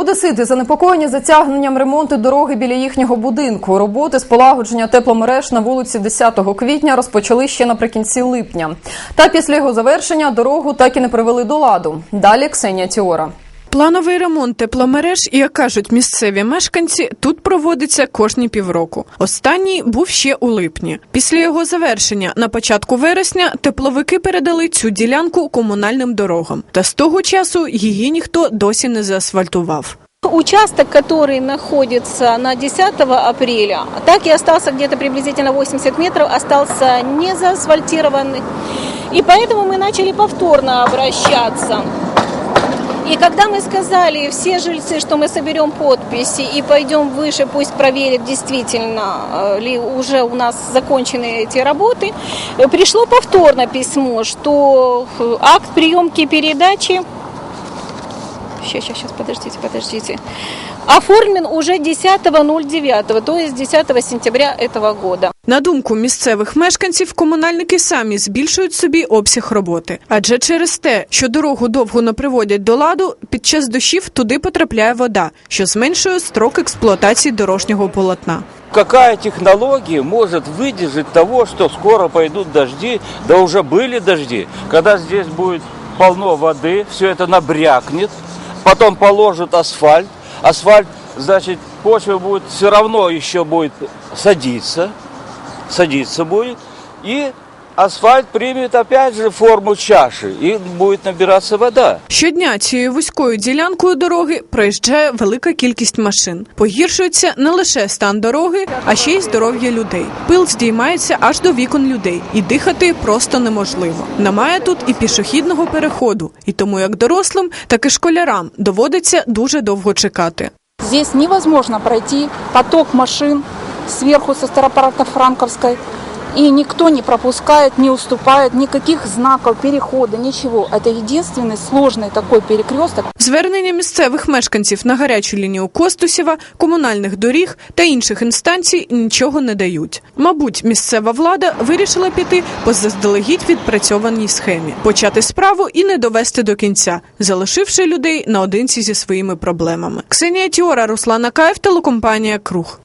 Одесити занепокоєні затягненням ремонту дороги біля їхнього будинку. Роботи з полагодження тепломереж на вулиці 10 квітня розпочали ще наприкінці липня. Та після його завершення дорогу так і не привели до ладу. Далі Ксенія Тіора. Плановий ремонт тепломереж, як кажуть місцеві мешканці, тут проводиться кожні півроку. Останній був ще у липні. Після його завершення на початку вересня тепловики передали цю ділянку комунальним дорогам. Та з того часу її ніхто досі не заасфальтував. Участок, который находится на 10 апреля, так и остался где-то приблизительно 80 метров, остался не заасфальтированный. И поэтому мы начали повторно обращаться. И когда мы сказали все жильцы, что мы соберем подписи и пойдем выше, пусть проверят действительно э, ли уже у нас закончены эти работы, э, пришло повторно письмо, что э, акт приемки передачи Сейчас, сейчас, сейчас, подождите, подождите. Оформлен уже 10.09, то есть 10 сентября этого года. На думку місцевих мешканців, комунальники самі збільшують собі обсяг роботи. Адже через те, що дорогу довго не приводять до ладу, під час дощів туди потрапляє вода, що зменшує строк експлуатації дорожнього полотна. Какая технология может выдержать того, что скоро пойдут дожди, да уже были дожди, когда здесь будет полно воды, все это набрякнет, потом положат асфальт, асфальт, значит, почва будет все равно еще будет садиться, садиться будет, и асфальт примет опять же форму чаши, и будет набираться вода. Щодня цією вузькою ділянкою дороги проїжджає велика кількість машин. Погіршується не лише стан дороги, а ще й здоров'я людей. Пил здіймається аж до вікон людей, і дихати просто неможливо. Немає тут і пішохідного переходу, і тому як дорослим, так і школярам доводиться дуже довго чекати. Здесь невозможно пройти поток машин сверху со Старопаратно-Франковской. И никто не пропускает, не уступает, никаких знаков, перехода, ничего. Это единственный сложный такой перекресток. Звернення місцевих мешканців на гарячу лінію Костусєва, комунальних доріг та інших інстанцій нічого не дають. Мабуть, місцева влада вирішила піти по заздалегідь відпрацьованій схемі, почати справу і не довести до кінця, залишивши людей наодинці зі своїми проблемами. Ксенія Тіора, Руслана Каєв, телекомпанія Круг.